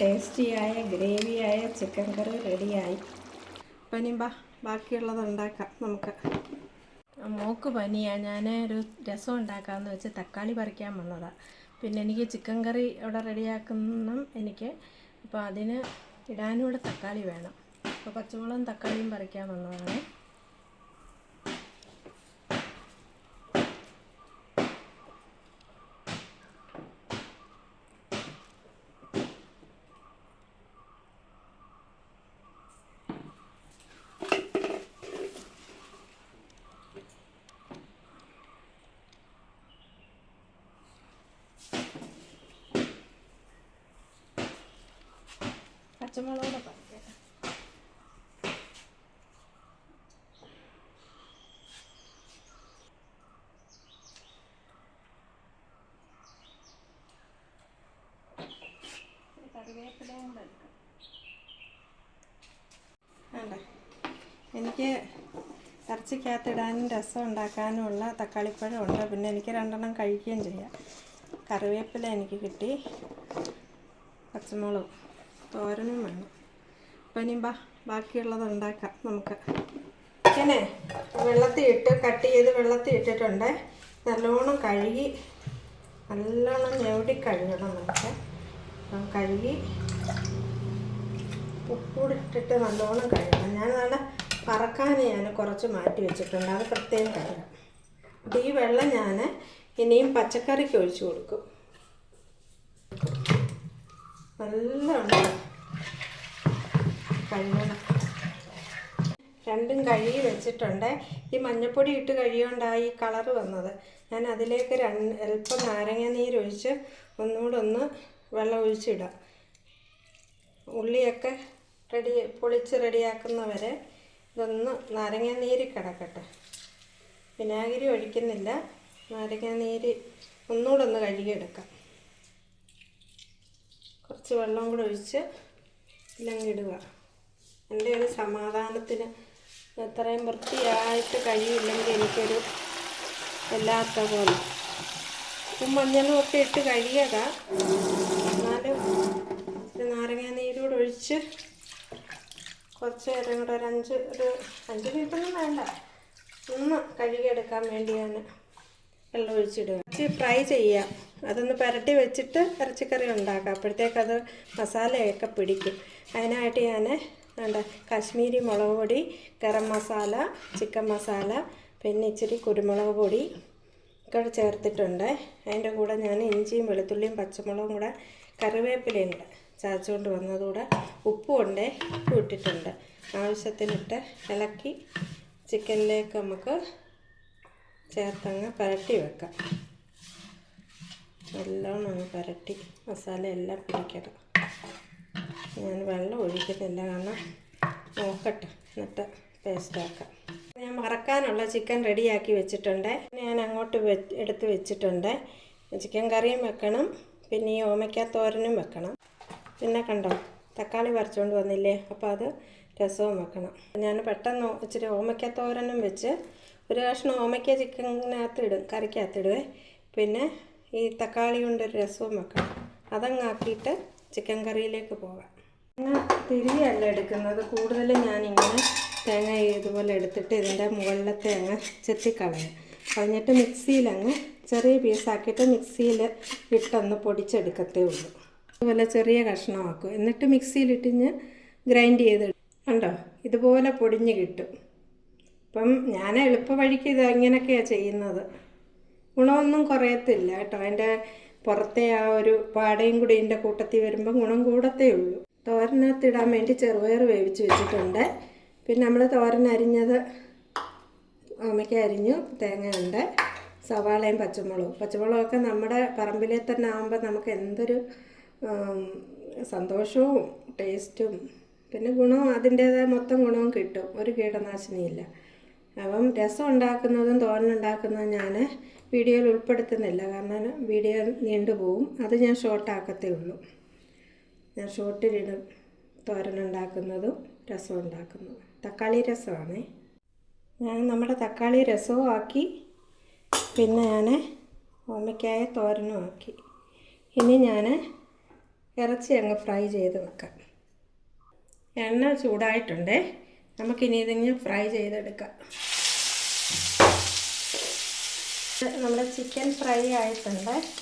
ടേസ്റ്റിയായ ഗ്രേവിയായ chicken കറി റെഡിയായി. പനിമ്പ ബാക്കിയുള്ളത് ഉണ്ടാക്കാം നമുക്ക്. മോക്ക് പനിയാണ് ഞാൻ ഒരു രസം ഉണ്ടാക്കാമെന്ന് വെച്ച് തക്കാളി പറിക്കാൻ വന്നതാണ് പിന്നെ എനിക്ക് ചിക്കൻ കറി ഇവിടെ റെഡിയാക്കണം എനിക്ക് അപ്പോൾ അതിന് ഇടാനും കൂടെ തക്കാളി വേണം. അപ്പോൾ പച്ചമുളകും തക്കാളിയും പറിക്കാൻ വന്നതാണ്. പച്ചമുളകൂടെ പറിക്കാം എനിക്ക് ഇറച്ചിക്കകത്തിടാനും രസം ഉണ്ടാക്കാനുമുള്ള തക്കാളിപ്പഴം ഉണ്ട്. പിന്നെ എനിക്ക് രണ്ടെണ്ണം കഴിക്കുകയും ചെയ്യാം. കറിവേപ്പില എനിക്ക് കിട്ടി. പച്ചമുളകും. തോരനും വേണം. അപ്പം ഇനി ബാക്കിയുള്ളത് ഉണ്ടാക്കാം നമുക്ക്. ചിക്കനെ വെള്ളത്തിൽ ഇട്ട് കട്ട് ചെയ്ത് വെള്ളത്തിൽ ഇട്ടിട്ടുണ്ട് നല്ലോണം കഴുകി നല്ലോണം ഞെടി കഴുകണം നമുക്ക്. കഴുകി ഉപ്പൂടെ ഇട്ടിട്ട് നല്ലോണം കഴുകണം. ഞാൻ നല്ല പറക്കാൻ ഞാൻ കുറച്ച് മാറ്റി വെച്ചിട്ടുണ്ട്. അത് പ്രത്യേകം കഴുകാം. അപ്പം ഈ വെള്ളം ഞാൻ ഇനിയും പച്ചക്കറിക്ക് ഒഴിച്ചു കൊടുക്കും. നല്ലോണം കഴുകണം. രണ്ടും കഴുകി വെച്ചിട്ടുണ്ട്. ഈ മഞ്ഞപ്പൊടി ഇട്ട് കഴിയുകൊണ്ടാണ് ഈ കളറ് വന്നത്. ഞാൻ അതിലേക്ക് രണ്ട് അല്പം നാരങ്ങ നീരൊഴിച്ച് ഒന്നുകൂടെ ഒന്ന് വെള്ളം ഒഴിച്ചിടാം. ഉള്ളിയൊക്കെ റെഡി പൊളിച്ച് റെഡിയാക്കുന്നവരെ ഇതൊന്ന് നാരങ്ങ നീര് കിടക്കട്ടെ. വിനാഗിരി ഒഴിക്കുന്നില്ല. നാരങ്ങ നീര് ഒന്നുകൂടെ ഒന്ന് കഴുകിയെടുക്കാം. കുറച്ച് വെള്ളം കൂടെ ഒഴിച്ച് ഇല്ലെങ്കിൽ ഇടുക. എന്റെ ഒരു സമാധാനത്തിന് എത്രയും വൃത്തിയായിട്ട് കഴിയില്ലെങ്കിൽ എനിക്കൊരു വല്ലാത്ത പോലെ. ഉപ്പും മഞ്ഞളും ഒക്കെ ഇട്ട് കഴിയതാ എന്നാലും നാരങ്ങ നീരൂടെ ഒഴിച്ച് കുറച്ച് നേരം കൂടെ ഒരു അഞ്ച് ഒരു അഞ്ച് മിനിറ്റൊന്നും വേണ്ട. ഒന്ന് കഴുകിയെടുക്കാൻ വേണ്ടിയാണ് വെള്ളം ഒഴിച്ചിടുക. ഫ്രൈ ചെയ്യാം. അതൊന്ന് പുരട്ടി വെച്ചിട്ട് ഇറച്ചിക്കറി ഉണ്ടാക്കാം. അപ്പോഴത്തേക്കത് മസാലയൊക്കെ പിടിക്കും. അതിനായിട്ട് ഞാൻ വേണ്ട കാശ്മീരി മുളക് പൊടി ഗരം മസാല ചിക്കൻ മസാല പിന്നെ ഇച്ചിരി കുരുമുളക് പൊടി ഒക്കെ ചേർത്തിട്ടുണ്ട്. അതിന്റെ കൂടെ ഞാൻ ഇഞ്ചിയും വെളുത്തുള്ളിയും പച്ചമുളകും കൂടെ കറിവേപ്പിലയുണ്ട് ചതച്ചുകൊണ്ട് വന്നതുകൂടെ ഉപ്പും ഉണ്ട് ഉപ്പ് ഇട്ടിട്ടുണ്ട്. ആവശ്യത്തിനിട്ട് ഇളക്കി ചിക്കനിലേക്ക് നമുക്ക് ചേർത്തങ്ങ് പുരട്ടി വെക്കാം. നല്ലോണം അങ്ങ് പുരട്ടി മസാല എല്ലാം പിടിക്കണം. ഞാൻ വെള്ളം ഒഴിക്കുന്നില്ല കാരണം നോക്കട്ടെ എന്നിട്ട് പേസ്റ്റാക്കാം ഞാൻ മറക്കാനുള്ള ചിക്കൻ റെഡിയാക്കി വെച്ചിട്ടുണ്ട്. ഞാൻ അങ്ങോട്ട് വെ എടുത്ത് വെച്ചിട്ടുണ്ട്. ചിക്കൻ കറിയും വെക്കണം പിന്നെ ഈ ഓമയ്ക്ക തോരനും വെക്കണം. പിന്നെ കണ്ടോ തക്കാളി പറിച്ചുകൊണ്ട് വന്നില്ലേ അപ്പോൾ അത് രസവും വെക്കണം. ഞാൻ പെട്ടെന്ന് ഇച്ചിരി ഓമയ്ക്ക തോരനും വെച്ച് ഒരു കഷ്ണം ഓമയ്ക്ക ചിക്കനകത്ത് ഇടും കറിക്കകത്ത് ഇടുവേ. പിന്നെ ഈ തക്കാളി കൊണ്ടൊരു രസവും വെക്കണം. അതങ്ങാക്കിയിട്ട് ചിക്കൻ കറിയിലേക്ക് പോകാം. തേങ്ങ തിരിയല്ല എടുക്കുന്നത്. കൂടുതലും ഞാനിങ്ങനെ തേങ്ങ ഇതുപോലെ എടുത്തിട്ട് ഇതിന്റെ മുകളിലത്തെ തേങ്ങ ചെത്തിക്കളയും. കളഞ്ഞിട്ട് മിക്സിയിൽ അങ്ങ് ചെറിയ പീസാക്കിയിട്ട് മിക്സിയിൽ ഇട്ടൊന്ന് പൊടിച്ചെടുക്കത്തേ ഉള്ളൂ. അതുപോലെ ചെറിയ കഷ്ണമാക്കും. എന്നിട്ട് മിക്സിയിലിട്ടിഞ്ഞ് ഗ്രൈൻഡ് ചെയ്ത് കണ്ടോ? ഇതുപോലെ പൊടിഞ്ഞ് കിട്ടും. അപ്പം ഞാൻ എളുപ്പ വഴിക്ക് ഇത് ഇങ്ങനെയൊക്കെയാണ് ചെയ്യുന്നത്. ഗുണമൊന്നും കുറയത്തില്ല കേട്ടോ. അതിന്റെ പുറത്തെ ആ ഒരു പാടയും കൂടി ഇതിന്റെ കൂട്ടത്തിൽ വരുമ്പോൾ ഗുണം കൂടത്തേ ഉള്ളൂ. തോരനകത്ത് ഇടാൻ വേണ്ടി ചെറുപയർ വേവിച്ച് വെച്ചിട്ടുണ്ട്. പിന്നെ നമ്മൾ തോരൻ അരിഞ്ഞത് അമ്മയ്ക്ക് അരിഞ്ഞു തേങ്ങയുണ്ട് സവാളയും പച്ചമുളകും. പച്ചമുളകൊക്കെ നമ്മുടെ പറമ്പിലെ തന്നെ ആകുമ്പോൾ നമുക്ക് എന്തൊരു സന്തോഷവും ടേസ്റ്റും പിന്നെ ഗുണവും അതിന്റേതായ മൊത്തം ഗുണവും കിട്ടും. ഒരു കീടനാശിനിയില്ല. അപ്പം രസം ഉണ്ടാക്കുന്നതും തോരൻ ഉണ്ടാക്കുന്നതും ഞാൻ വീഡിയോയിൽ ഉൾപ്പെടുത്തുന്നില്ല. കാരണം വീഡിയോ നീണ്ടുപോകും അത് ഞാൻ ഷോർട്ടാക്കത്തേ ഉള്ളൂ. ഞാൻ ഷോർട്ടിലിടും തോരൻ ഉണ്ടാക്കുന്നതും രസം ഉണ്ടാക്കുന്നതും തക്കാളി രസമാണേ. ഞാൻ നമ്മുടെ തക്കാളി രസവും ആക്കി. പിന്നെ ഞാൻ ഓമയ്ക്കായ തോരനും ആക്കി. ഇനി ഞാൻ ഇറച്ചി അങ്ങ് ഫ്രൈ ചെയ്ത് വെക്കാം. എണ്ണ ചൂടായിട്ടുണ്ടേ. നമുക്കിനി ഇതിങ്ങനെ ഫ്രൈ ചെയ്തെടുക്കാം. നമ്മുടെ ചിക്കൻ ഫ്രൈ ആയിട്ടുണ്ട്.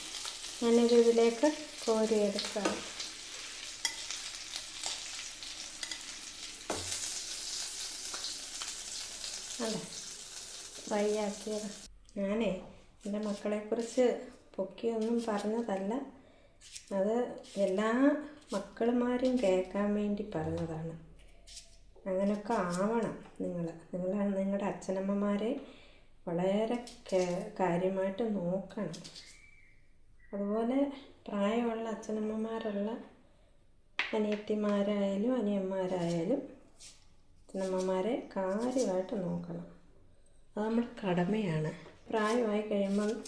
ഞാനിത് ഇതിലേക്ക് കോരിയെടുക്കാം. അതെ ഫ്രൈ ആക്കിയത്. ഞാനേ എന്റെ മക്കളെക്കുറിച്ച് പൊക്കിയൊന്നും പറഞ്ഞതല്ല. അത് എല്ലാ മക്കളുമാരും കേൾക്കാൻ വേണ്ടി പറഞ്ഞതാണ്. അങ്ങനെയൊക്കെ ആവണം നിങ്ങൾ നിങ്ങൾ നിങ്ങളുടെ അച്ഛനമ്മമാരെ വളരെ കാര്യമായിട്ട് നോക്കണം. അതുപോലെ പ്രായമുള്ള അച്ഛനമ്മമാരുള്ള അനിയത്തിമാരായാലും അനിയന്മാരായാലും അച്ഛനമ്മമാരെ കാര്യമായിട്ട് നോക്കണം. അത് നമ്മൾ കടമയാണ്. പ്രായമായി കഴിയുമ്പം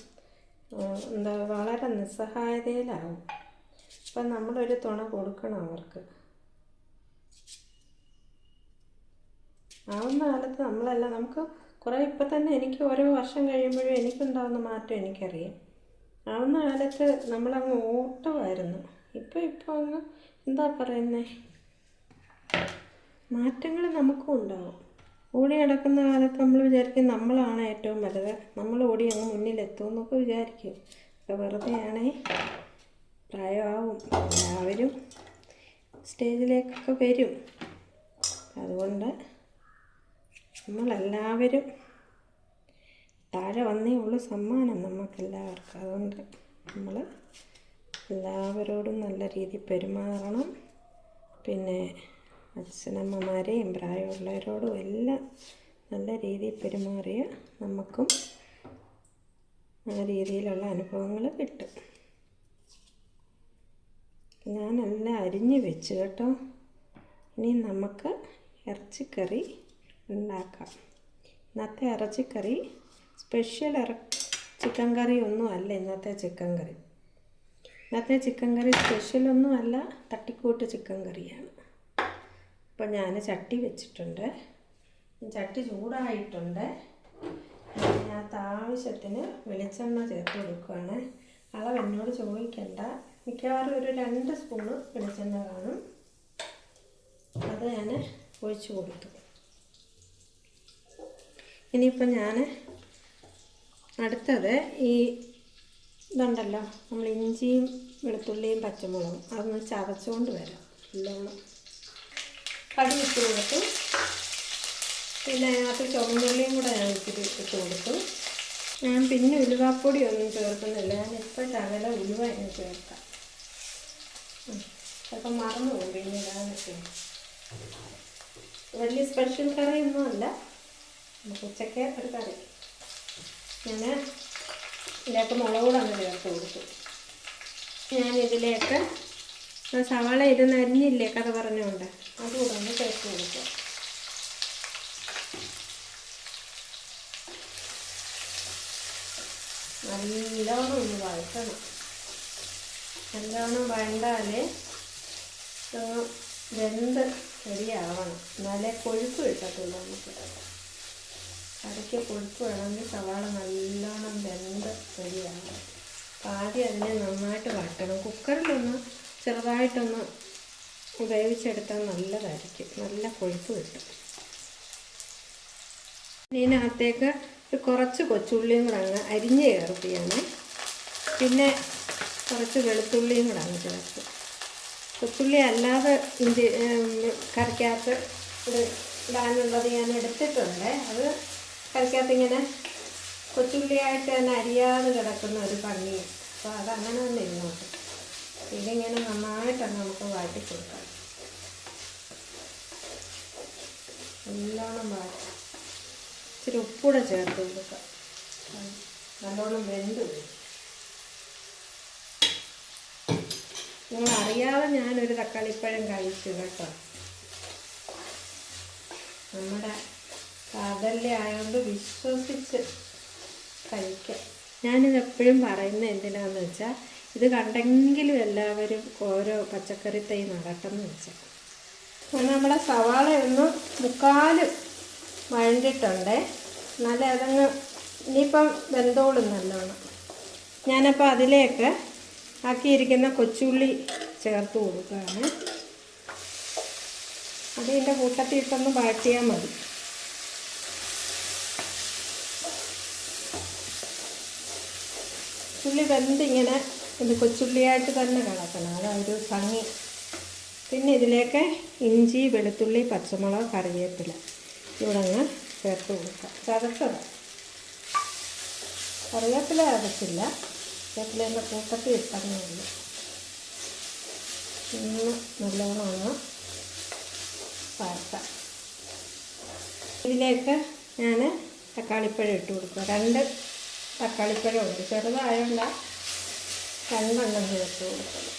എന്താ വളരെ നിസ്സഹായതയിലാവും. അപ്പം നമ്മളൊരു തുണ കൊടുക്കണം അവർക്ക്. ആവുന്ന കാലത്ത് നമ്മളല്ല നമുക്ക് കുറേ ഇപ്പം തന്നെ എനിക്ക് ഓരോ വർഷം കഴിയുമ്പോഴും എനിക്കുണ്ടാകുന്ന മാറ്റം എനിക്കറിയാം. ആവുന്ന കാലത്ത് നമ്മളങ്ങ് ഓട്ടമായിരുന്നു. ഇപ്പം ഇപ്പം അങ്ങ് എന്താ പറയുന്നേ? മാറ്റങ്ങൾ നമുക്കും ഉണ്ടാവും. ഓടി നടക്കുന്ന കാലത്ത് നമ്മൾ വിചാരിക്കും നമ്മളാണ് ഏറ്റവും വലുത്. നമ്മൾ ഓടി അങ്ങ് മുന്നിലെത്തും എന്നൊക്കെ വിചാരിക്കും. ഇപ്പം വെറുതെയാണേ. പ്രായമാവും. എല്ലാവരും സ്റ്റേജിലേക്കൊക്കെ വരും. അതുകൊണ്ട് നമ്മളെല്ലാവരും താഴെ വന്നേ ഉള്ളൂ സമ്മാനം നമുക്കെല്ലാവർക്കും അതുകൊണ്ട് നമ്മൾ എല്ലാവരോടും നല്ല രീതിയിൽ പെരുമാറണം. പിന്നെ അച്ഛനമ്മമാരെയും പ്രായമുള്ളവരോടും എല്ലാം നല്ല രീതിയിൽ പെരുമാറിയ നമുക്കും ആ രീതിയിലുള്ള അനുഭവങ്ങൾ കിട്ടും. ഞാനെല്ലാം അരിഞ്ഞ് വെച്ച് കേട്ടോ. ഇനി നമുക്ക് ഇറച്ചിക്കറി ഉണ്ടാക്കാം. ഇന്നത്തെ ഇറച്ചിക്കറി സ്പെഷ്യൽ ഇറ ചിക്കൻ കറി ഒന്നും അല്ല ഇന്നത്തെ ചിക്കൻ കറി ഇന്നത്തെ ചിക്കൻ കറി സ്പെഷ്യലൊന്നും അല്ല തട്ടിക്കൂട്ട് ചിക്കൻ കറിയാണ് അപ്പോൾ ഞാൻ ചട്ടി വെച്ചിട്ടുണ്ട്. ചട്ടി ചൂടായിട്ടുണ്ട്. അതിനകത്ത് ആവശ്യത്തിന് വെളിച്ചെണ്ണ ചേർത്ത് കൊടുക്കുകയാണ് അളവ് എന്നോട് ചോദിക്കണ്ട. മിക്കവാറും ഒരു രണ്ട് സ്പൂണ് വെളിച്ചെണ്ണ കാണും. അത് ഞാൻ ഒഴിച്ചു കൊടുത്തു. ഇനിയിപ്പോൾ ഞാൻ അടുത്തത് ഈ ഇതുണ്ടല്ലോ നമ്മൾ ഇഞ്ചിയും വെളുത്തുള്ളിയും പച്ചമുളകും അതൊന്ന് ചതച്ചുകൊണ്ട് വരാം. നല്ലോണം കടി ഇട്ട് കൊടുത്തു. പിന്നെ അതിനകത്ത് ചുവന്നുള്ളിയും കൂടെ ഞാൻ ഇച്ചിരി ഇട്ട് കൊടുത്തു. ഞാൻ പിന്നെ ഉലുവാപ്പൊടി ഒന്നും ചേർക്കുന്നില്ല. ഞാൻ ഇപ്പോൾ ശകല ഉലുവ ഞാൻ ചേർക്കാം. ചിലപ്പോൾ മറന്നു പോകും പിന്നെ ഇടാനൊക്കെ. വലിയ സ്പെഷ്യൽ കറിയൊന്നും അല്ല. നമുക്ക് ഉച്ചയ്ക്ക് ഒരു കറി. ഞാൻ ഇതിലേക്ക് മുളക് കൂടെ അങ്ങ് ചേർത്ത് കൊടുത്തു. ഞാൻ ഇതിലേക്ക് സവാള ഇരുന്ന് അരിഞ്ഞില്ലേ കഥ പറഞ്ഞുകൊണ്ട് അതുകൂടെ ഒന്ന് ചേർത്ത് കൊടുക്കുക നല്ലോണം ഒന്ന് വഴറ്റണം. നല്ലോണം വഴണ്ടാലേ ഒന്ന് വെന്ത് റെഡിയാവണം എന്നാലേ കൊഴുപ്പ് കിട്ടത്തുള്ളൂ നമുക്ക്. കറിക്ക് കൊഴുപ്പ് വേണമെങ്കിൽ സവാള നല്ലോണം വെന്ത് റെഡിയാണ് അപ്പം ആദ്യം അതിനെ നന്നായിട്ട് വഴറ്റണം. കുക്കറിലൊന്ന് ചെറുതായിട്ടൊന്ന് വേവിച്ചെടുത്താൽ നല്ലതായിരിക്കും. നല്ല കൊഴുപ്പ് കിട്ടും. ഇതിനകത്തേക്ക് ഒരു കുറച്ച് കൊച്ചുള്ളിയും കൂടെ അങ്ങ് അരിഞ്ഞ് ചേർത്തിയാണ് പിന്നെ കുറച്ച് വെളുത്തുള്ളിയും കൂടെ അങ്ങ് ചേർത്ത് കൊച്ചുള്ളി അല്ലാതെ ഇഞ്ചി കറിക്കകത്ത് ഇടാനുള്ളത് ഞാൻ എടുത്തിട്ടുണ്ട്. അത് കറിക്കകത്ത് ഇങ്ങനെ കൊച്ചുള്ളിയായിട്ട് തന്നെ അരിയാതെ കിടക്കുന്ന ഒരു പണി അപ്പോൾ അതങ്ങനെ തന്നെ ഇരുന്നോട്ടെ. ഇതിങ്ങനെ നന്നായിട്ടാണ് നമുക്ക് വാറ്റി കൊടുക്കാം. നല്ലോണം വാറ്റി. ഇച്ചിരി ഉപ്പൂടെ ചേർത്ത് കൊടുക്കാം. നല്ലോണം വെന്ത് നിങ്ങളറിയാതെ ഞാനൊരു തക്കാളിപ്പഴം കഴിച്ചു കേട്ടോ. നമ്മുടെ കാതല്ല ആയതുകൊണ്ട് വിശ്വസിച്ച് കഴിക്കാം. ഞാനിത് എപ്പോഴും പറയുന്നത് എന്തിനാന്ന് വെച്ചാൽ ഇത് കണ്ടെങ്കിലും എല്ലാവരും ഓരോ പച്ചക്കറി തൈ നടട്ടെന്ന് വെച്ചാൽ അങ്ങനെ നമ്മുടെ സവാള ഒന്ന് മുക്കാലും വഴണ്ടിട്ടുണ്ട് എന്നാലേ അതങ്ങ് ഇനിയിപ്പം വെന്തോളും നല്ലോണം. ഞാനപ്പോൾ അതിലേക്ക് ആക്കിയിരിക്കുന്ന കൊച്ചുള്ളി ചേർത്ത് കൊടുക്കുകയാണ് അത് എന്റെ കൂട്ടത്തിൽ ഇട്ടൊന്ന് വാട്ടിയാൽ മതി. ഉള്ളി വെന്തിങ്ങനെ ഇത് കൊച്ചുള്ളിയായിട്ട് തന്നെ കിടക്കണം ഒരു ഭംഗി. പിന്നെ ഇതിലേക്ക് ഇഞ്ചി വെളുത്തുള്ളി പച്ചമുളക് കറിവേപ്പില ഇവിടെ അങ്ങ് ചേർത്ത് കൊടുക്കാം. ചതച്ചത്. കറിവേപ്പില അരച്ചില്ല കറിവേപ്പിലേന്റെ കൂട്ടത്തിൽ ഇട്ടതേ ഇന്ന് നല്ലോണം വറുക്കാം ഇതിലേക്ക് ഞാൻ തക്കാളിപ്പഴം ഇട്ട് കൊടുക്കുക രണ്ട് തക്കാളിപ്പഴം ഉണ്ട്. ചെറുതായതുകൊണ്ട് രണ്ടെണ്ണം ചേർത്ത് കൊടുക്കണം.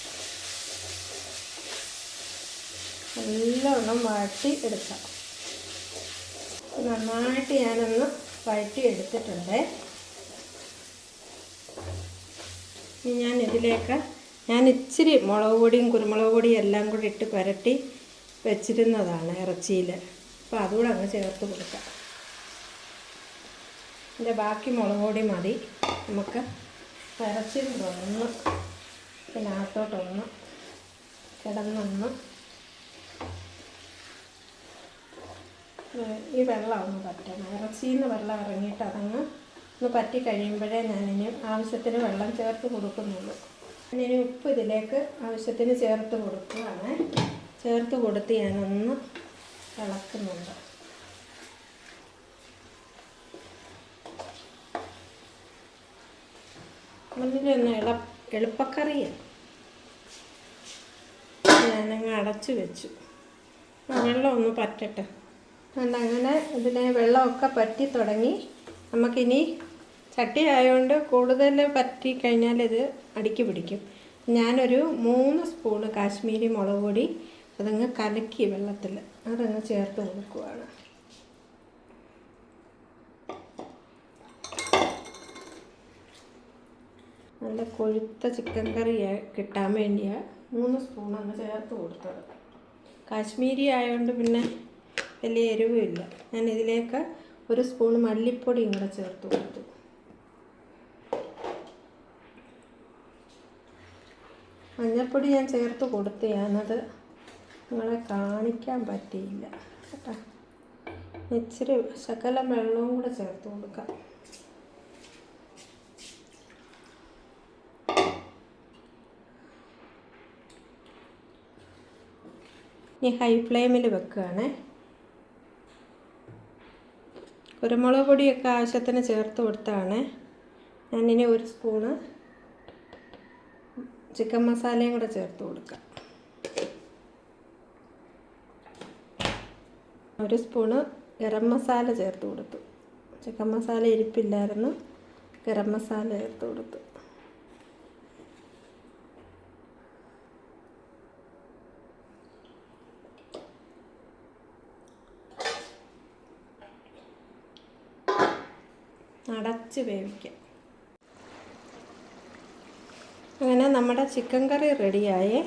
നല്ലവണ്ണം വഴറ്റി എടുക്കാം. നന്നായിട്ട് ഞാനൊന്ന് വഴറ്റി എടുത്തിട്ടുണ്ട്. ഇനി ഞാൻ ഇതിലേക്ക് ഞാൻ ഇച്ചിരി മുളക് പൊടിയും കുരുമുളക് പൊടിയും എല്ലാം കൂടി ഇട്ട് പുരട്ടി വെച്ചിരുന്നതാണ് ഇറച്ചിയിൽ അപ്പോൾ അതുകൂടെ അങ്ങ് ചേർത്ത് കൊടുക്കാം. ഇതിന്റെ ബാക്കി മുളക് പൊടി മതി. നമുക്ക് ഇറച്ചിരുന്നൊന്ന് ഇതിനകത്തോട്ടൊന്ന് കിടന്നൊന്ന് ഈ വെള്ളം ഒന്ന് പറ്റണം. ഇറച്ചിയിൽ നിന്ന് വെള്ളം ഇറങ്ങിയിട്ട് അതങ്ങ് ഒന്ന് പറ്റി കഴിയുമ്പോഴേ ഞാനിനി ആവശ്യത്തിന് വെള്ളം ചേർത്ത് കൊടുക്കുന്നുള്ളൂ. ഞാനിനി ഉപ്പ് ഇതിലേക്ക് ആവശ്യത്തിന് ചേർത്ത് കൊടുക്കുകയാണ് ചേർത്ത് കൊടുത്ത് ഞാനൊന്ന് ഇളക്കുന്നുണ്ട്. അതിലൊന്ന് എള എളുപ്പക്കറിയാണ് ഞാനങ്ങ് അടച്ചു വെച്ചു. വെള്ളം ഒന്ന് പറ്റട്ടെ. അങ്ങനെ ഇതിലെ വെള്ളമൊക്കെ പറ്റി തുടങ്ങി. നമുക്കിനി ചട്ടി ആയതുകൊണ്ട് കൂടുതൽ പറ്റി കഴിഞ്ഞാൽ ഇത് അടുക്കി പിടിക്കും. ഞാനൊരു മൂന്ന് സ്പൂണ് കാശ്മീരി മുളക് പൊടി അതങ്ങ് കലക്കി വെള്ളത്തിൽ അതങ്ങ് ചേർത്ത് കൊടുക്കുവാണ്. നല്ല കൊഴുത്ത ചിക്കൻ കറി കിട്ടാൻ വേണ്ടിയാണ് മൂന്ന് സ്പൂൺ അങ്ങ് ചേർത്ത് കൊടുത്തത്. കാശ്മീരി ആയതുകൊണ്ട് പിന്നെ വലിയ എരിവില്ല ഞാൻ ഇതിലേക്ക് ഒരു സ്പൂൺ മല്ലിപ്പൊടിയും കൂടെ ചേർത്ത് കൊടുത്തു. മഞ്ഞൾപ്പൊടി ഞാൻ ചേർത്ത് കൊടുത്തു. ഞാനത് നിങ്ങളെ കാണിക്കാൻ പറ്റിയില്ല. കേട്ടോ. ഇച്ചിരി ശകലം വെള്ളവും കൂടെ ചേർത്ത് കൊടുക്കാം. ഇനി ഹൈ ഫ്ലെയിമിൽ വെക്കുകയാണ് കുരുമുളക് പൊടിയൊക്കെ ആവശ്യത്തിന് ചേർത്ത് കൊടുത്താണ്. ഞാനിനി ഒരു സ്പൂണ് ചിക്കൻ മസാലയും കൂടെ ചേർത്ത് കൊടുക്കാം. ഒരു സ്പൂണ് ഗരം മസാല ചേർത്ത് കൊടുത്തു. ചിക്കൻ മസാല ഇരിപ്പില്ലായിരുന്നു. ഗരം മസാല ചേർത്ത് കൊടുത്തു. അടച്ച് വേവിക്കാം. അങ്ങനെ നമ്മുടെ ചിക്കൻ കറി റെഡിയായി.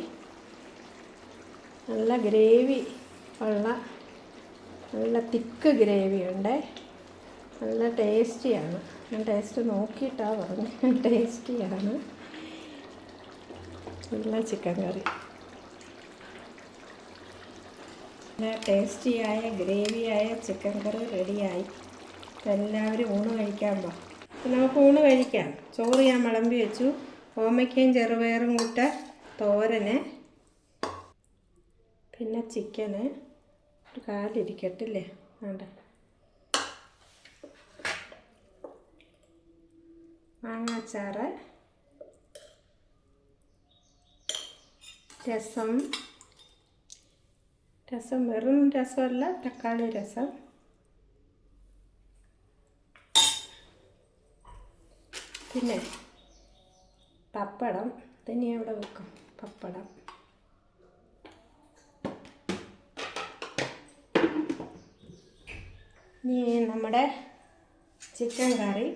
നല്ല ഗ്രേവി ഉള്ള നല്ല തിക്ക് ഗ്രേവി ഉണ്ട്. നല്ല ടേസ്റ്റിയാണ്. ഞാൻ ടേസ്റ്റ് നോക്കിയിട്ടാണ് പറഞ്ഞു. ടേസ്റ്റിയാണ്. നല്ല ചിക്കൻ കറി. നല്ല ടേസ്റ്റിയായ ഗ്രേവിയായ ചിക്കൻ കറി റെഡിയായി. എല്ലാവരും ഊണ് കഴിക്കാൻ പോ നമുക്ക് ഊണ് കഴിക്കാം. ചോറ് ഞാൻ വിളമ്പി വെച്ചു. ഓമയ്ക്കയും ചെറുപയറും കൂട്ട തോരന്. പിന്നെ ചിക്കന്. ഒരു കാലിരിക്കട്ടില്ലേ? വേണ്ട. മാങ്ങാച്ചാറ് രസം. രസം വെറും രസമല്ല തക്കാളി രസം. പിന്നെ പപ്പടം തന്നെ അവിടെ വെക്കും പപ്പടം. ഇനി നമ്മുടെ ചിക്കൻ കറി